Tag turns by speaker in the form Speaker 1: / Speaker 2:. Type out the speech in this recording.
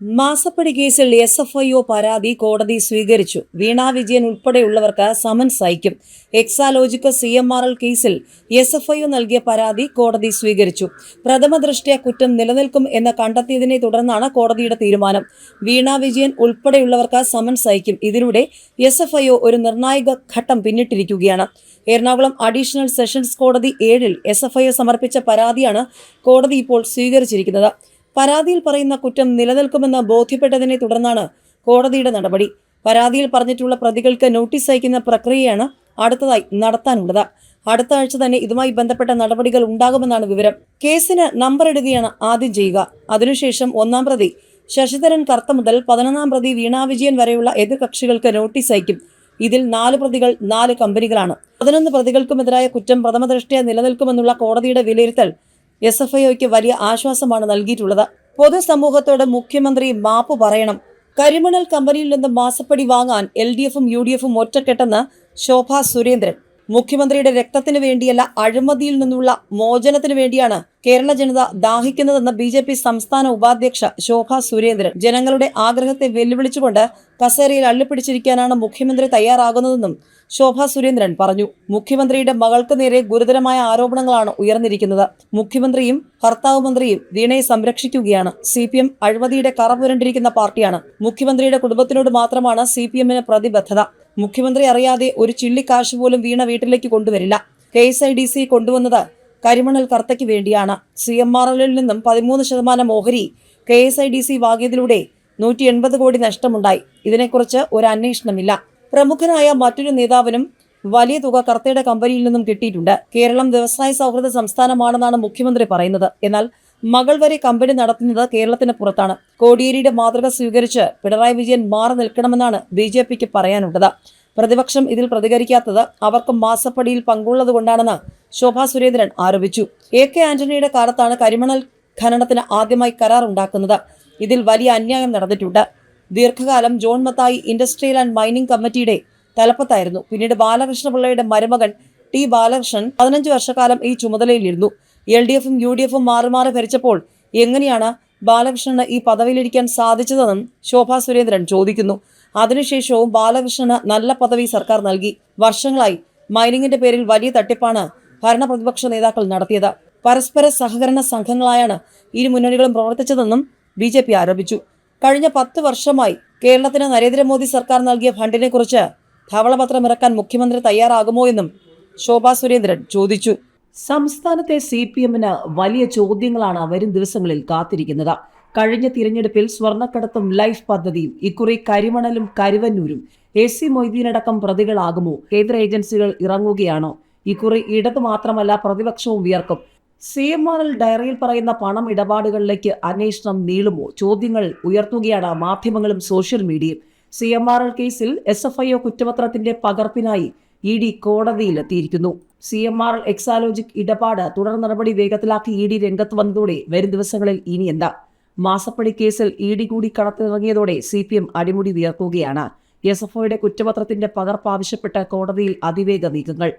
Speaker 1: മാസപ്പടി കേസിൽ S F I O പരാതി കോടതി സ്വീകരിച്ചു. വീണ വിജയൻ ഉൾപ്പെടെയുള്ളവർക്ക് സമൻസ് അയക്കും. Exalogic C M R L കേസിൽ എസ് എഫ് ഐ ഒ നൽകിയ പരാതി കോടതി സ്വീകരിച്ചു. പ്രഥമ ദൃഷ്ട്യാ കുറ്റം നിലനിൽക്കും എന്ന് കണ്ടെത്തിയതിനെ തുടർന്നാണ് കോടതിയുടെ തീരുമാനം. വീണ വിജയൻ ഉൾപ്പെടെയുള്ളവർക്ക് സമൻസ് അയക്കും. ഇതിലൂടെ എസ് എഫ് ഐ ഒ ഒരു നിർണായക ഘട്ടം പിന്നിട്ടിരിക്കുകയാണ്. എറണാകുളം അഡീഷണൽ സെഷൻസ് കോടതി ഏഴിൽ എസ് എഫ് ഐ ഒ സമർപ്പിച്ച പരാതിയാണ് കോടതി ഇപ്പോൾ സ്വീകരിച്ചിരിക്കുന്നത്. പരാതിയിൽ പറയുന്ന കുറ്റം നിലനിൽക്കുമെന്ന് ബോധ്യപ്പെട്ടതിനെ തുടർന്നാണ് കോടതിയുടെ നടപടി. പരാതിയിൽ പറഞ്ഞിട്ടുള്ള പ്രതികൾക്ക് നോട്ടീസ് അയക്കുന്ന പ്രക്രിയയാണ് അടുത്തതായി നടത്താനുള്ളത്. അടുത്ത ആഴ്ച തന്നെ ഇതുമായി ബന്ധപ്പെട്ട നടപടികൾ ഉണ്ടാകുമെന്നാണ് വിവരം. കേസിന് നമ്പർ ഇടുകയാണ് ആദ്യം ചെയ്യുക. അതിനുശേഷം ഒന്നാം പ്രതി ശശിധരൻ കർത്ത മുതൽ പതിനൊന്നാം പ്രതി വീണാ വിജയൻ വരെയുള്ള എതിർകക്ഷികൾക്ക് നോട്ടീസ് അയക്കും. ഇതിൽ നാല് പ്രതികൾ നാല് കമ്പനികളാണ്. പതിനൊന്ന് പ്രതികൾക്കുമെതിരായ കുറ്റം പ്രഥമദൃഷ്ടിയ നിലനിൽക്കുമെന്നുള്ള കോടതിയുടെ വിലയിരുത്തൽ എസ് എഫ് ഐഒയ്ക്ക് വലിയ ആശ്വാസമാണ് നൽകിയിട്ടുള്ളത്. പൊതുസമൂഹത്തോട് മുഖ്യമന്ത്രി മാപ്പ് പറയണം. കരിമണൽ കമ്പനിയിൽ നിന്ന് മാസപ്പടി വാങ്ങാൻ എൽ ഡി എഫും യു ഡി എഫും ഒറ്റക്കെട്ടെന്ന് ശോഭ സുരേന്ദ്രൻ. മുഖ്യമന്ത്രിയുടെ രക്തത്തിന് വേണ്ടിയല്ല അഴിമതിയിൽ നിന്നുള്ള മോചനത്തിന് വേണ്ടിയാണ് കേരള ജനത ദാഹിക്കുന്നതെന്ന് ബി ജെ പി സംസ്ഥാന ഉപാധ്യക്ഷ ശോഭ സുരേന്ദ്രൻ. ജനങ്ങളുടെ ആഗ്രഹത്തെ വെല്ലുവിളിച്ചുകൊണ്ട് കസേരയിൽ അള്ളിപ്പിടിച്ചിരിക്കാനാണ് മുഖ്യമന്ത്രി തയ്യാറാകുന്നതെന്നും ശോഭ സുരേന്ദ്രൻ പറഞ്ഞു. മുഖ്യമന്ത്രിയുടെ മകൾക്ക് നേരെ ഗുരുതരമായ ആരോപണങ്ങളാണ് ഉയർന്നിരിക്കുന്നത്. മുഖ്യമന്ത്രിയും ഭർത്താവ് മന്ത്രിയും വീണയെ സംരക്ഷിക്കുകയാണ്. സി പി എം അഴിമതിയുടെ കറ പുരണ്ടിരിക്കുന്ന പാർട്ടിയാണ്. മുഖ്യമന്ത്രിയുടെ കുടുംബത്തിനോട് മാത്രമാണ് സി പി എമ്മിന് പ്രതിബദ്ധത. മുഖ്യമന്ത്രി അറിയാതെ ഒരു ചിള്ളിക്കാശ് പോലും വീണ വീട്ടിലേക്ക് കൊണ്ടുവരില്ല. K S I D C കൊണ്ടുവന്നത് കരിമണൽ കർത്തയ്ക്ക് വേണ്ടിയാണ്. സി എം ആർ എല്ലിൽ നിന്നും പതിമൂന്ന് ശതമാനം ഓഹരി K S I D C വാങ്ങിയതിലൂടെ നൂറ്റി എൺപത് കോടി നഷ്ടമുണ്ടായി. ഇതിനെക്കുറിച്ച് ഒരു അന്വേഷണമില്ല. പ്രമുഖനായ മറ്റൊരു നേതാവിനും വലിയ തുക കർത്തയുടെ കമ്പനിയിൽ നിന്നും കിട്ടിയിട്ടുണ്ട്. കേരളം വ്യവസായ സൗഹൃദ സംസ്ഥാനമാണെന്നാണ് മുഖ്യമന്ത്രി പറയുന്നത്. എന്നാൽ മകൾ വരെ കമ്പനി നടത്തുന്നത് കേരളത്തിന് പുറത്താണ്. കോടിയേരിയുടെ മാതൃക സ്വീകരിച്ച് പിണറായി വിജയൻ മാറി നിൽക്കണമെന്നാണ് ബി ജെ പിക്ക് പറയാനുള്ളത്. പ്രതിപക്ഷം ഇതിൽ പ്രതികരിക്കാത്തത് അവർക്ക് മാസപ്പടിയിൽ പങ്കുള്ളതുകൊണ്ടാണെന്ന് ശോഭാ സുരേന്ദ്രൻ ആരോപിച്ചു. എ കെ ആന്റണിയുടെ കാലത്താണ് കരിമണൽ ഖനനത്തിന് ആദ്യമായി കരാർ ഉണ്ടാക്കുന്നത്. ഇതിൽ വലിയ അന്യായം നടന്നിട്ടുണ്ട്. ദീർഘകാലം John Mathai industrial and mining കമ്മിറ്റിയുടെ തലപ്പത്തായിരുന്നു. പിന്നീട് ബാലകൃഷ്ണപിള്ളയുടെ മരുമകൻ ടി ബാലകൃഷ്ണൻ പതിനഞ്ച് വർഷക്കാലം ഈ ചുമതലയിലിരുന്നു. എൽ ഡി എഫും യു ഡി എഫും മാറി മാറി ഭരിച്ചപ്പോൾ എങ്ങനെയാണ് ബാലകൃഷ്ണന് ഈ പദവിയിലിരിക്കാൻ സാധിച്ചതെന്നും ശോഭാ സുരേന്ദ്രൻ ചോദിക്കുന്നു. അതിനുശേഷവും ബാലകൃഷ്ണന് നല്ല പദവി സർക്കാർ നൽകി. വർഷങ്ങളായി മൈനിങ്ങിന്റെ പേരിൽ വലിയ തട്ടിപ്പാണ് ഭരണപ്രതിപക്ഷ നേതാക്കൾ നടത്തിയത്. പരസ്പര സഹകരണ സംഘങ്ങളായാണ് ഇരു മുന്നണികളും പ്രവർത്തിച്ചതെന്നും ബി ജെ പി ആരോപിച്ചു. കഴിഞ്ഞ പത്ത് വർഷമായി കേരളത്തിന് നരേന്ദ്രമോദി സർക്കാർ നൽകിയ ഫണ്ടിനെക്കുറിച്ച് ധവളപത്രം ഇറക്കാൻ മുഖ്യമന്ത്രി തയ്യാറാകുമോ എന്നും ശോഭാ സുരേന്ദ്രൻ ചോദിച്ചു. സംസ്ഥാനത്തെ സി പി എമ്മിന് വലിയ ചോദ്യങ്ങളാണ് വരും ദിവസങ്ങളിൽ കാത്തിരിക്കുന്നത്. കഴിഞ്ഞ തിരഞ്ഞെടുപ്പിൽ സ്വർണക്കടത്തും ലൈഫ് പദ്ധതിയും ഇക്കുറി കരിമണലും കരുവന്നൂരും എ സി മൊയ്തീനടക്കം പ്രതികളാകുമോ? കേന്ദ്ര ഏജൻസികൾ ഇറങ്ങുകയാണോ? ഇക്കുറി ഇടത് മാത്രമല്ല പ്രതിപക്ഷവും വിയർക്കും. സി എം ആറിൽ ഡയറിയിൽ പറയുന്ന പണം ഇടപാടുകളിലേക്ക് അന്വേഷണം നീളുമോ? ചോദ്യങ്ങൾ ഉയർത്തുകയാണ് മാധ്യമങ്ങളും സോഷ്യൽ മീഡിയയും. സി എം ആർ എൽ കേസിൽ എസ് എഫ് ഐ ഒ കുറ്റപത്രത്തിന്റെ പകർപ്പിനായി ഇ ഡി കോടതിയിലെത്തിയിരിക്കുന്നു. സി എം ആർ എക്സാലോജിക് ഇടപാട് തുടർ നടപടി വേഗത്തിലാക്കി ഇ ഡി രംഗത്ത് വന്നതോടെ വരും ദിവസങ്ങളിൽ ഇനി എന്താ? മാസപ്പടി കേസിൽ ഇ ഡി കൂടി കടത്തിറങ്ങിയതോടെ സി പി എം അടിമുടി വിയർക്കുകയാണ്. എസ് എഫ് ഒയുടെ കുറ്റപത്രത്തിന്റെ പകർപ്പ് ആവശ്യപ്പെട്ട് കോടതിയിൽ അതിവേഗ നീക്കങ്ങൾ.